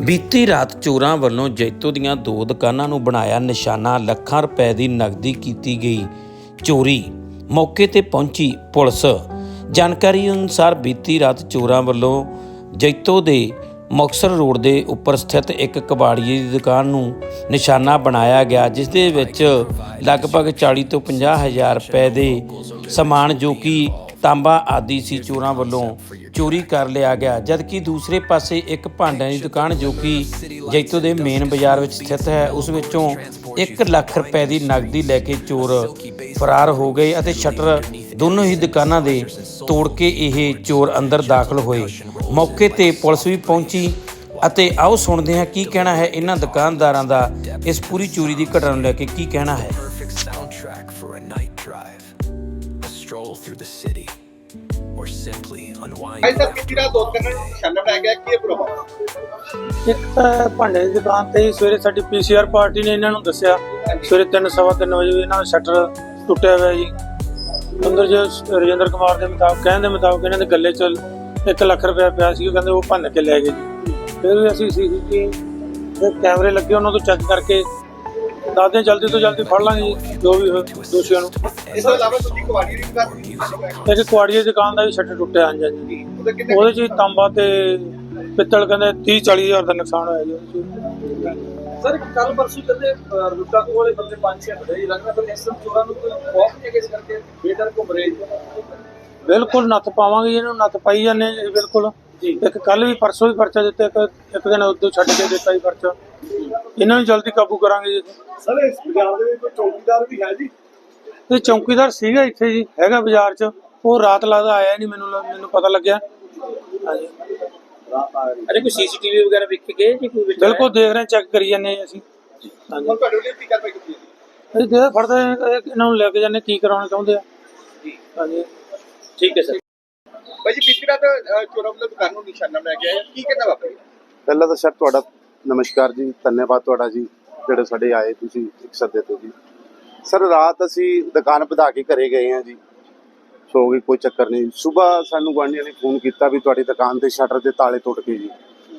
ਬੀਤੀ ਰਾਤ ਚੋਰਾਂ ਵੱਲੋਂ ਜੈਤੋ ਦੀਆਂ ਦੋ ਦੁਕਾਨਾਂ ਨੂੰ ਬਣਾਇਆ ਨਿਸ਼ਾਨਾ, ਲੱਖਾਂ ਰੁਪਏ ਦੀ ਨਕਦੀ ਕੀਤੀ ਗਈ। ਚੋਰੀ ਮੌਕੇ ਤੇ ਪਹੁੰਚੀ ਪੁਲਿਸ। ਜਾਣਕਾਰੀ ਅਨੁਸਾਰ ਬੀਤੀ ਰਾਤ ਚੋਰਾਂ ਵੱਲੋਂ ਜੈਤੋ ਦੇ ਮੁਕਤਸਰ ਰੋਡ ਦੇ ਉੱਪਰ ਸਥਿਤ ਇੱਕ ਕਬਾੜੀਏ ਦੀ ਦੁਕਾਨ ਨੂੰ ਨਿਸ਼ਾਨਾ ਬਣਾਇਆ ਗਿਆ ਜਿਸ ਦੇ ਵਿੱਚ ਲਗਭਗ 40 ਤੋਂ 50 ਹਜ਼ਾਰ ਰੁਪਏ ਦੇ ਸਮਾਨ ਜੋ ਕਿ ਤਾਂਬਾ ਆਦਿ ਸੀ, ਚੋਰਾਂ ਵੱਲੋਂ ਚੋਰੀ ਕਰ ਲਿਆ ਗਿਆ ਜਦਕਿ ਦੂਸਰੇ ਪਾਸੇ ਇੱਕ ਭਾਂਡਿਆਂ ਦੀ ਦੁਕਾਨ ਜੋ ਕਿ ਜੈਤੋ ਦੇ ਮੇਨ ਬਾਜ਼ਾਰ ਵਿੱਚ ਸਥਿਤ ਹੈ ਉਸ ਵਿੱਚੋਂ 1 ਲੱਖ ਰੁਪਏ ਦੀ ਨਕਦੀ ਲੈ ਕੇ ਚੋਰ ਫਰਾਰ ਹੋ ਗਏ ਅਤੇ ਸ਼ਟਰ ਦੋਨੋਂ ਹੀ ਦੁਕਾਨਾਂ ਦੇ ਤੋੜ ਕੇ ਇਹ ਚੋਰ ਅੰਦਰ ਦਾਖਲ ਹੋਏ। ਮੌਕੇ ਤੇ ਪੁਲਿਸ ਵੀ ਪਹੁੰਚੀ ਅਤੇ ਆਓ ਸੁਣਦੇ ਹਾਂ ਕੀ ਕਹਿਣਾ ਹੈ ਇਹਨਾਂ ਦੁਕਾਨਦਾਰਾਂ ਦਾ ਇਸ ਪੂਰੀ ਚੋਰੀ ਦੀ ਘਟਨਾ ਨੂੰ ਲੈ ਕੇ ਕੀ ਕਹਿਣਾ ਹੈ। Stroll through the city, or simply ਕਿੰਨੀ ਰਾਤ ਦੋ ਕਰਨ ਨਿਸ਼ਾਨਾ ਪੈ ਗਿਆ ਕੀ ਇਹ ਪ੍ਰੋਬਲਮ ਇੱਕ ਤਾਂ ਭਾਂਡੇ ਦੀ ਦੁਕਾਨ ਤੇ ਹੀ ਸਵੇਰੇ ਸਾਡੀ ਪੀਸੀਆਰ ਪਾਰਟੀ ਨੇ ਇਹਨਾਂ ਨੂੰ ਦੱਸਿਆ ਸਵੇਰੇ 3:30 ਵਜੇ ਵੀ ਇਹਨਾਂ ਦਾ ਸ਼ਟਰ ਟੁੱਟਿਆ ਹੋਇਆ ਜੀ। ਅੰਦਰ ਜੋ ਰਜਿੰਦਰ ਕੁਮਾਰ ਦੇ ਮੁਤਾਬਕ ਕਹਿਣ ਦੇ ਮੁਤਾਬਕ ਇਹਨਾਂ ਦੇ ਗੱਲੇ 'ਚ 1 ਲੱਖ ਰੁਪਏ ਪਿਆ ਸੀ ਉਹ ਕਹਿੰਦੇ ਉਹ ਭੰਨ ਕੇ ਲੈ ਗਏ ਜੀ। ਫਿਰ ਵੀ ਅਸੀਂ ਸੀਸੀਟੀਵੀ ਦੇ ਕੈਮਰੇ ਲੱਗੇ ਉਹਨਾਂ ਤੋਂ ਚੈੱਕ ਕਰਕੇ ਦੱਸਦੇ ਹਾਂ ਜਲਦੀ ਤੋਂ ਜਲਦੀ ਫੜ ਲਾਂਗੇ ਜੀ ਜੋ ਵੀ ਹੋਏ ਦੋਸ਼ੀਆਂ ਨੂੰ। ਇਸ ਤੋਂ ਇਲਾਵਾ ਤੁਸੀਂ ਕੁਆੜੀ ਦੀ ਦੁਕਾਨ ਨਿਸ਼ਾਨਾ ਪੈ ਗਿਆ ਇੱਕ ਕੁਆੜੀਏ ਦੀ ਦੁਕਾਨ ਦਾ ਵੀ ਸ਼ਟਰ ਟੁੱਟਿਆ ਹਾਂਜੀ ਹਾਂਜੀ। ਉਹਦੇ ਕਿੰਨੇ ਉਹਦੇ 'ਚ ਹੀ ਤਾਂਬਾ ਤੇ ਪਿੱਤਲ ਕਹਿੰਦੇ 30 40 ਹਜ਼ਾਰ ਦਾ ਨੁਕਸਾਨ ਹੋਇਆ ਜੀ ਉਹਦੇ 'ਚ। ਸਰ ਕੱਲ ਪਰਸੋਂ ਕਹਿੰਦੇ ਲੁੱਟਾ ਖੋਹ ਵਾਲੇ ਬੰਦੇ ਪੰਜ ਛੇ ਹੀ ਲੱਗਦਾ ਪਰ ਇਸ ਚੋਰਾਂ ਨੂੰ ਕੋਈ ਖੌਫ ਨਹੀਂ ਹੈ ਕਿ ਇਸ ਕਰਕੇ? ਬੇਡਰ ਘੁੰਮ ਰਹੇ ਬਿਲਕੁਲ ਨੱਥ ਪਾਵਾਂਗੇ ਇਹਨੂੰ ਨੱਥ ਪਾਈ ਜਾਂਦੇ ਹਾਂ ਜੀ ਬਿਲਕੁਲ। ਇੱਕ ਕੱਲ ਵੀ ਪਰਸੋਂ ਵੀ ਪਰਚਾ ਦਿੱਤਾ ਇੱਕ ਇੱਕ ਦਿਨ ਉਦੋਂ ਛੱਡ ਕੇ ਦਿੱਤਾ ਜੀ ਪਰਚਾ। ਇਹਨਾਂ ਨੂੰ ਜਲਦੀ ਕਾਬੂ ਕਰਾਂਗੇ ਜੀ। ਸਰ ਇਸ ਬਾਜ਼ਾਰ ਦੇ ਵਿੱਚ ਕੋਈ ਚੌਕੀਦਾਰ ਵੀ ਹੈ ਜੀ? ਇਹ ਚੌਕੀਦਾਰ ਸੀਗਾ ਇੱਥੇ ਜੀ ਹੈਗਾ ਬਾਜ਼ਾਰ 'ਚ। ਉਹ ਰਾਤ ਲੱਗਦਾ ਆਇਆ ਨਹੀਂ ਮੈਨੂੰ ਮੈਨੂੰ ਪਤਾ ਲੱਗਿਆ। ਹਾਂਜੀ। ਅਰੇ ਕੋਈ ਸੀਸੀਟੀਵੀ ਵਗੈਰਾ ਵੇਖ ਕੇ ਗਏ ਜੀ ਕੋਈ ਵਿੱਚ ਬਿਲਕੁਲ ਦੇਖ ਰਹੇ ਚੈੱਕ ਕਰੀ ਜਾਂਦੇ ਹਾਂ ਅਸੀਂ। ਹਾਂਜੀ। ਹੁਣ ਤੁਹਾਡੇ ਲਈ ਕੀ ਕਾਰਵਾਈ ਕੀਤੀ ਹੈ ਅਸੀਂ ਦੇ ਫੜਦੇ ਹਾਂ, ਇਹ- ਇਹਨਾਂ ਨੂੰ ਲੈ ਕੇ ਜਾਂਦੇ ਕੀ ਕਰਾਉਣਾ ਚਾਹੁੰਦੇ ਆ। ਹਾਂਜੀ। ਠੀਕ ਹੈ ਸਰ। ਭਾਈ ਜੀ ਪਿਛਲੀ ਰਾਤ ਅ, ਚੋਰਾਂ ਵੱਲੋਂ ਦੁਕਾਨ ਨੂੰ ਨਿਸ਼ਾਨਾ ਪੈ ਗਿਆ ਹੈ। ਕੀ ਕਹਿੰਦਾ ਵਾਪਰਿਆ ਪਹਿਲਾਂ ਤਾਂ ਸਰ ਤੁਹਾਡਾ ਨਮਸਕਾਰ ਜੀ ਧੰਨਵਾਦ ਤੁਹਾਡਾ ਜੀ ਜਿਹੜੇ ਸਾਡੇ ਆਏ ਤੁਸੀਂ ਇੱਕ ਸੱਦੇ ਤੇ ਜੀ। ਸਰ ਰਾਤ ਅਸੀਂ ਦੁਕਾਨ ਵਧਾ ਕੇ ਘਰੇ ਗਏ ਹਾਂ ਜੀ। ਸੋ ਗਈ ਕੋਈ ਚੱਕਰ ਨਹੀਂ। ਸਵੇਰ ਸਾਨੂੰ ਗੁਆਂਢੀਆਂ ਨੇ ਫੋਨ ਕੀਤਾ ਵੀ ਤੁਹਾਡੀ ਦੁਕਾਨ ਦੇ ਸ਼ਟਰ ਦੇ ਤਾਲੇ ਟੁੱਟ ਗਏ ਜੀ।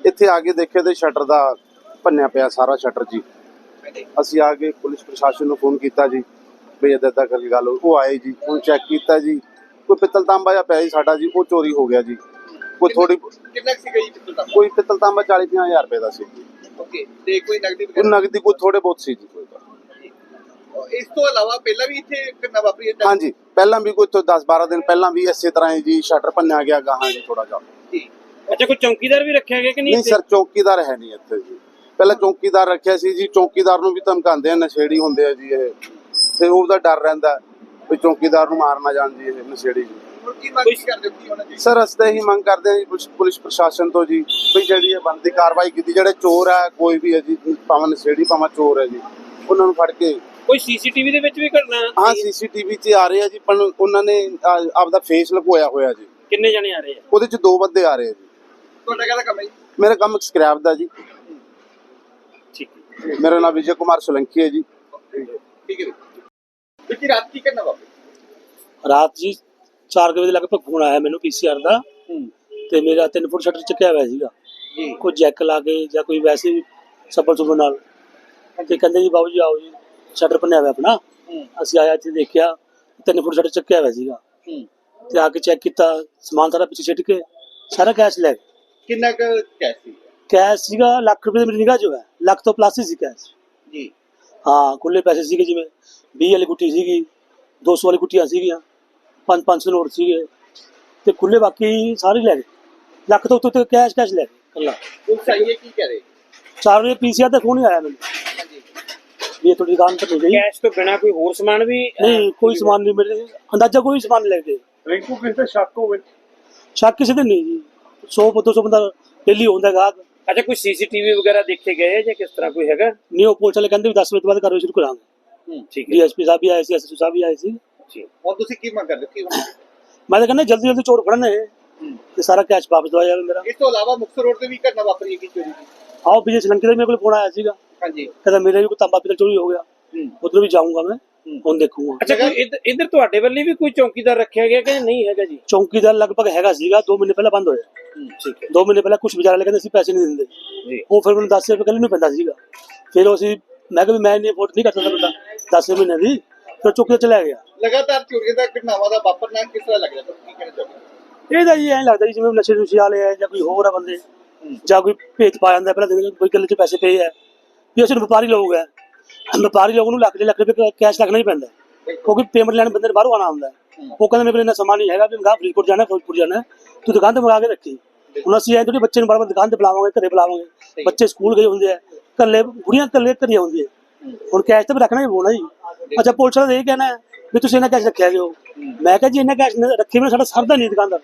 ਇੱਥੇ ਆ ਕੇ ਦੇਖਿਆ ਤੇ ਸ਼ਟਰ ਦਾ ਭੰਨਿਆ ਪਿਆ ਸਾਰਾ ਸ਼ਟਰ ਜੀ। ਅਸੀਂ ਆ ਕੇ ਪੁਲਿਸ ਪ੍ਰਸ਼ਾਸਨ ਨੂੰ ਫੋਨ ਕੀਤਾ ਜੀ ਵੀ ਏਦਾਂ ਏਦਾਂ ਕਰਕੇ ਗੱਲ। ਉਹ ਆਏ ਜੀ ਹੁਣ ਚੈੱਕ ਕੀਤਾ ਜੀ। ਕੋਈ ਪਿੱਤਲ ਤਾਂਬਾ ਜਿਹਾ ਪਿਆ ਜੀ ਸਾਡਾ ਜੀ ਉਹ ਚੋਰੀ ਹੋ ਗਿਆ ਜੀ। ਕੋਈ ਥੋੜੀ ਕਿੰਨਾ ਕੁ ਸੀਗਾ ਜੀ ਪਿੱਤਲ ਦਾ ਕੋਈ ਪਿੱਤਲ ਤਾਂਬਾ 40 ਪੰਜਾਹ ਹਜ਼ਾਰ ਰੁਪਏ ਦਾ ਸੀ ਜੀ। ਓਕੇ ਤੇ ਕੋਈ ਨਗਦੀ ਕੋਈ ਵਗੈਰਾ? ਨਗਦੀ ਕੋਈ ਥੋੜੇ ਬਹੁਤ ਸੀ ਜੀ ਕੋਈ ਗੱਲ। ਇਸ ਤੋਂ ਇਲਾਵਾ ਪਹਿਲਾਂ ਵੀ ਇੱਥੇ ਕਿੰਨਾ ਵਾਪਰੀ ਹੈ? ਹਾਂਜੀ ਪਹਿਲਾਂ ਵੀ ਕੋਈ ਤੋਂ 10 12 ਦਿਨ ਪਹਿਲਾਂ ਵੀ ਇਸੇ ਤਰ੍ਹਾਂ ਹੀ ਜੀ ਸ਼ਟਰ ਭੰਨਿਆ ਗਿਆ ਗਾਹਾਂ ਜੀ ਥੋੜਾ ਜਿਹਾ। ਜੀ ਅੱਛਾ ਕੋਈ ਚੌਕੀਦਾਰ ਵੀ ਰੱਖਿਆ ਗਿਆ ਕਿ ਨਹੀਂ ਸਰ ਚੌਕੀਦਾਰ ਹੈ ਨਹੀਂ ਇੱਥੇ ਜੀ। ਪਹਿਲਾਂ ਚੌਕੀਦਾਰ ਰੱਖਿਆ ਸੀ ਜੀ ਚੌਕੀਦਾਰ ਨੂੰ ਵੀ ਧਮਕਾਉਂਦੇ ਆ ਨਸ਼ੇੜੀ ਹੁੰਦੇ ਆ ਜੀ ਇਹ। ਤੇ ਉਹਦਾ ਡਰ ਰਹਿੰਦਾ। ਵੀ ਚੌਕੀਦਾਰ ਨੂੰ ਮਾਰ ਨਾ ਜਾਣ ਜੀ ਇਹ ਨਸ਼ੇੜੀ ਜੀ। ਹੁਣ ਕੀ ਮੰਗ ਕੀ ਕਰਦੇ ਹੋ? ਕੀ ਹੋਣਾ ਚਾਹੀਦਾ? ਸਰ ਅਸੀਂ ਤਾਂ ਇਹੀ ਮੰਗ ਕਰਦੇ ਹਾਂ ਜੀ ਪੁਲਿਸ- ਪੁਲਿਸ ਪ੍ਰਸ਼ਾਸਨ ਤੋਂ ਜੀ ਵੀ ਜਿਹੜੀ ਇਹ ਬਣਦੀ ਕਾਰਵਾਈ ਕੀਤੀ ਜਿਹੜੇ ਚੋਰ ਹੈ ਕੋਈ ਵੀ ਹੈ ਜੀ ਭਾਵੇਂ ਨਸ਼ੇੜੀ ਭਾਵੇਂ ਚੋਰ ਹੈ ਜੀ ਉਹਨਾਂ ਨੂੰ ਫੜ ਕੇ। ਕੋਈ ਸੀਸੀਟੀਵੀ ਦੇ ਵਿੱਚ ਵੀ ਘਟਨਾ ਹਾਂ? ਸੀਸੀਟੀਵੀ 'ਚ ਆ ਰਹੇ ਆ ਜੀ ਪਰ ਉਹਨਾਂ ਨੇ ਆ- ਆਪਦਾ ਫੇਸ ਲਗਵਾਇਆ ਹੋਇਆ ਜੀ। ਕਿੰਨੇ ਜਣੇ ਆ ਰਹੇ ਆ? ਉਹਦੇ 'ਚ ਦੋ ਬੰਦੇ ਆ ਰਹੇ ਆ ਜੀ। ਤੁਹਾਡਾ ਕਿਹਦਾ ਕੰਮ ਹੈ ਜੀ? ਮੇਰਾ ਕੰਮ ਸਕ੍ਰੈਪ ਦਾ ਜੀ। ਠੀਕ ਹੈ। ਮੇਰਾ ਨਾਮ ਵਿਜੇ ਕੁਮਾਰ ਸੋਲੰਕੀ ਹੈ ਜੀ। ਠੀਕ ਹੈ। ਰਾਤ ਕੀ ਕਰਨਾ ਵਾਪਰੀ ਰਾਤ ਜੀ 4 ਵਜੇ ਲਗਭਗ ਫੋਨ ਆਇਆ ਮੈਨੂੰ ਪੀਸੀਆਰ ਦਾ। ਤੇ ਮੇਰਾ 3 ਫੁੱਟ ਸ਼ਟਰ ਚੱਕਿਆ ਹੋਇਆ ਸੀਗਾ। ਜੀ। ਕੋਈ ਜੈਕ ਲਾ ਕੇ ਜਾਂ ਕੋਈ ਵੈਸੇ ਵੀ ਸੱਬਲ ਸੁਬਲ ਨਾਲ। ਤੇ ਕਹਿੰਦੇ ਜੀ ਬਾਬੂ ਜੀ ਆਓ ਜੀ ਸ਼ਟਰ ਭੰਨਿਆ ਹੋਇਆ ਆਪਣਾ। ਅਸੀਂ ਆਇਆ ਇੱਥੇ ਦੇਖਿਆ 3 ਫੁੱਟ ਸ਼ਟਰ ਚੱਕਿਆ ਹੋਇਆ ਸੀਗਾ। ਤੇ ਆ ਕੇ ਚੈੱਕ ਕੀਤਾ ਸਮਾਨ ਸਾਰਾ ਪਿੱਛੇ ਛਿੱਟ ਕੇ ਸਾਰਾ ਕੈਸ਼ ਲੈ ਗਏ। ਕਿੰਨਾ ਕੁ ਕੈਸ਼ ਸੀ? ਕੈਸ਼ ਸੀਗਾ ਲੱਖ ਰੁਪਏ ਦੀ ਮੇਰੀ ਨਿਗਾਹ 'ਚ ਹੈ। ਲੱਖ ਤੋਂ ਪਲੱਸ ਸੀ ਕੈਸ਼। ਜੀ। ਹਾਂ ਖੁੱਲੇ ਪੈਸੇ ਸੀਗੇ ਜਿਵੇਂ। 20 ਵਾਲੀ ਗੁੱਟੀ ਸੀਗੀ 200 ਵਾਲੀ ਗੁੱਟੀਆਂ ਸੀਗੀਆਂ 5 500 ਨੋਟ ਸੀਗੇ। ਤੇ ਖੁੱਲੇ ਬਾਕੀ ਸਾਰੇ ਲੈ ਗਏ। ਲੱਖ ਤੋਂ ਉੱਤੇ ਕੈਸ਼ ਕੈਸ਼ ਲੈ ਗਏ ਕੱਲਾ ਉਹ ਚਾਹੀਏ ਕੀ ਕਰੇ ਚਾਰ ਵਜੇ ਪੀਸੀਆਰ ਦਾ ਫੋਨ ਹੀ ਆਇਆ ਮੈਨੂੰ। ਹਾਂਜੀ। ਵੀ ਇਹ ਤੁਹਾਡੀ ਦੁਕਾਨ ਤੇ ਗਈ। ਕੈਸ਼ ਤੋਂ ਬਿਨਾ ਕੋਈ ਹੋਰ ਸਮਾਨ ਵੀ ਨਹੀਂ ਕੋਈ ਸਮਾਨ ਨਹੀਂ ਮੇਰੇ ਅੰਦਾਜ਼ਾ ਕੋਈ ਸਮਾਨ ਨਹੀਂ ਲੈ ਗਏ ਰਿੰਕੂ ਕਿਸ ਤੇ ਸ਼ੱਕ ਹੋਵੇ? ਸ਼ੱਕ ਕਿਸੇ ਦੇ ਨਹੀਂ ਜੀ। 100 200 ਬੰਦਾ ਡੇਲੀ ਹੁੰਦਾ ਗਾਹਕ ਅੱਛਾ ਕੋਈ ਸੀਸੀਟੀਵੀ ਵਗੈਰਾ ਦੇਖੇ ਗਏ ਜਾਂ ਕਿਸ ਤਰ੍ਹਾਂ ਕੋਈ ਹੈਗਾ? ਨਹੀਂ ਉਹ ਪੁਲਿਸ ਵਾਲੇ ਕਹਿੰਦੇ ਵੀ 10 ਵਜੇ ਤੋਂ ਬਾਅਦ ਕਾਰਵਾਈ ਸ਼ੁਰੂ ਕਰਾਂਗੇ। ਠੀਕ ਹੈ। ਡੀਐਸਪੀ ਸਾਹਿਬ ਵੀ ਆਏ ਸੀ ਐਸਐਸਪੀ ਸਾਹਿਬ ਵੀ ਆਏ ਸੀ। ਹੁਣ ਤੁਸੀਂ ਕੀ ਮੰਗ ਕਰਦੇ ਕੀ? ਮੈਂ ਤਾਂ ਕਹਿੰਦਾ ਜਲਦੀ ਜਲਦੀ ਚੋਰ ਫੜਨ ਇਹ ਤੇ ਸਾਰਾ ਕੈਸ਼ ਵਾਪਸ ਦਵਾ ਜਾਵੇ ਮੇਰਾ। ਇਸ ਤੋਂ ਇਲਾਵਾ ਮੁਕਤਸਰ ਰੋਡ ਤੇ ਵੀ ਘਟਨਾ ਵਾਪਰੀ ਹੈ ਕਿ ਚੋਰੀ ਦੀ। ਆਓ ਵਿਜੇ ਸ਼ਲੰਕੀ ਦਾ ਮੇਰੇ ਕੋਲ ਫੋਨ ਆਇਆ ਸੀਗਾ। ਹਾਂਜੀ। ਕਹਿੰਦਾ ਮੇਰੇ ਵੀ ਕੋਈ ਤਾਂਬਾ ਪਿੱਤਲ ਚੋਰੀ ਹੋ ਗਿਆ। ਉਧਰ ਵੀ ਜਾਊਂਗਾ ਮੈਂ ਹੁਣ ਦੇਖੂਗਾ। ਅੱਛਾ ਕੋਈ ਇੱਧਰ ਤੁਹਾਡੇ ਵੱਲੇ ਵੀ ਕੋਈ ਚੌਕੀਦਾਰ ਰੱਖਿਆ ਗਿਆ ਕਿ ਨਹੀਂ ਹੈਗਾ ਜੀ? ਚੌਂਕੀਦਾਰ ਲਗਭਗ ਹੈਗਾ ਸੀਗਾ 2 ਮਹੀਨੇ ਪਹਿਲਾਂ ਬੰਦ ਹੋਇਆ। ਠੀਕ ਹੈ। 2 ਮਹੀਨੇ ਪਹਿਲਾਂ ਕੁਝ ਵਿਚਾਰੇ ਕਹਿੰਦੇ ਅਸੀਂ ਪੈਸੇ ਨਹੀਂ ਦਿੰਦੇ। ਜੀ। ਉਹ ਫਿਰ ਮੈਨੂੰ 10 ਰੁਪਏ ਕੱਲ ਨੂੰ ਪੈਂਦਾ ਸੀਗਾ। ਫਿਰ ਉਹ ਅਸੀਂ ਮੈਂ ਕਿਹਾ ਵੀ ਮੈਂ ਨਹੀਂ ਅਫੋਰਡ ਨਹੀਂ ਕਰ ਸਕਦਾ ਬੰਦਾ। 10 ਮਹੀਨੇ ਦੀ ਫਿਰ ਚੁੱਕ ਕੇ ਚਲਾ ਗਿਆ। ਲਗਾਤਾਰ ਚੋਰੀ ਦਾ ਘਟਨਾਵਾਂ ਦਾ ਵਾਪਰਨਾ ਕਿਸ ਤਰ੍ਹਾਂ ਲੱਗਦਾ? ਤੁਹਾਨੂੰ ਕੀ ਕਹਿਣਾ ਚਾਹੁੰਦੇ ਇਹਦਾ ਜੀ ਐਂ ਲੱਗਦਾ ਜੀ ਜਿਵੇਂ ਨਸ਼ੇ ਨੁਸ਼ੇ ਵਾਲੇ ਆ ਜਾਂ ਕੋਈ ਹੋਰ ਆ ਬੰਦੇ ਜਾਂ ਕੋਈ ਭੇਜ ਪਾ ਜਾਂਦਾ ਪਹਿਲਾਂ ਦੇਖਦੇ ਕੋਈ ਗੱਲੇ 'ਚ ਪੈਸੇ ਪਏ ਆ। ਵੀ ਅਸੀਂ ਵਪਾਰੀ ਲੋਕ ਆ। ਵਪਾਰੀ ਲੋਕ ਨੂੰ ਲੱਖ ਦੇ ਲੱਖ ਰੁਪਏ ਕੈਸ਼ ਰੱਖਣਾ ਹੀ ਪੈਂਦਾ। ਕਿਉਂਕਿ ਪੇਮੈਂਟ ਲੈਣ ਬੰਦੇ ਨੇ ਬਾਹਰੋਂ ਆਣਾ ਹੁੰਦਾ। ਉਹ ਕਹਿੰਦਾ ਮੇਰੇ ਕੋਲ ਇੰਨਾ ਸਮਾਂ ਨਹੀਂ ਹੈਗਾ ਵੀ ਮੈਂ ਫਰੀਦਕੋਟ ਜਾਣਾ ਫਿਰੋਜ਼ਪੁਰ ਜਾਣਾ। ਤੂੰ ਦੁਕਾਨ ਤੇ ਮੰਗਾ ਕੇ ਰੱਖੀ। ਹੁਣ ਅਸੀਂ ਐਂ ਥੋੜੀ ਬੱਚੇ ਨੂੰ ਬਾਰ-ਬਾਰ ਦੁਕਾਨ ਤੇ ਬੁਲਾਵਾਂਗੇ ਘਰੇ ਬੁਲਾਵਾਂਗੇ। ਬੱਚੇ ਸਕੂਲ ਗਏ ਹੁੰਦੇ ਆ ਕੱਲੇ ਬੁੜੀਆਂ ਕੱਲੇ ਘਰੀਆਂ ਹੁੰਦੀਆਂ ਹੁਣ ਕੈਸ਼ ਤਾਂ ਰੱਖਣਾ ਹੀ ਹੋਣਾ ਜੀ। ਅੱਛਾ ਪੁਲਿਸ ਵਾਲਾ ਇਹ ਕਹਿਣਾ ਵੀ ਤੁਸੀਂ ਇਹਨਾਂ ਕੈਸ਼ ਰੱਖਿਆ ਕਿਉਂ ਮੈਂ ਕਿਹਾ ਜੀ ਇਹਨਾਂ ਕੈਸ਼ ਰੱਖੇ ਬਿਨਾਂ ਸਾਡਾ ਸਰਦਾ ਨਹੀਂ ਦੁਕਾਨ ਦਾ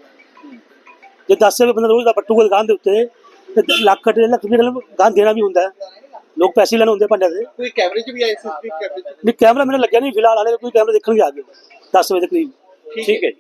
ਜੇ 10 ਰੁਪਏ ਬੰਦਾ ਰੋਜ਼ ਦਾ ਪੱਟੂਗਾ ਦੁਕਾਨ ਦੇ ਉੱਤੇ ਤੇ ਲੱਖ ਡੇਢ ਲੱਖ ਰੁਪਏ ਗਾਂ ਦੇਣਾ ਵੀ ਹੁੰਦਾ। ਲੋਕ ਪੈਸੇ ਲੈਣ ਹੁੰਦੇ ਭਾਂਡਿਆਂ ਦੇ। ਕੋਈ ਕੈਮਰੇ 'ਚ ਵੀ ਆਏ ਸੀਸੀਟੀਵੀ ਕੈਮਰੇ 'ਚ? ਨਹੀਂ ਕੈਮਰਾ ਮੈਨੂੰ ਲੱਗਿਆ ਨਹੀਂ ਫਿਲਹਾਲ ਹਾਲੇ ਕੋਈ ਕੈਮਰਾ ਦੇਖਣ ਗਿਆ। ਅੱਗੇ 10 ਵਜੇ ਦੇ ਕਰੀਬ ਠੀਕ ਹੈ ਜੀ।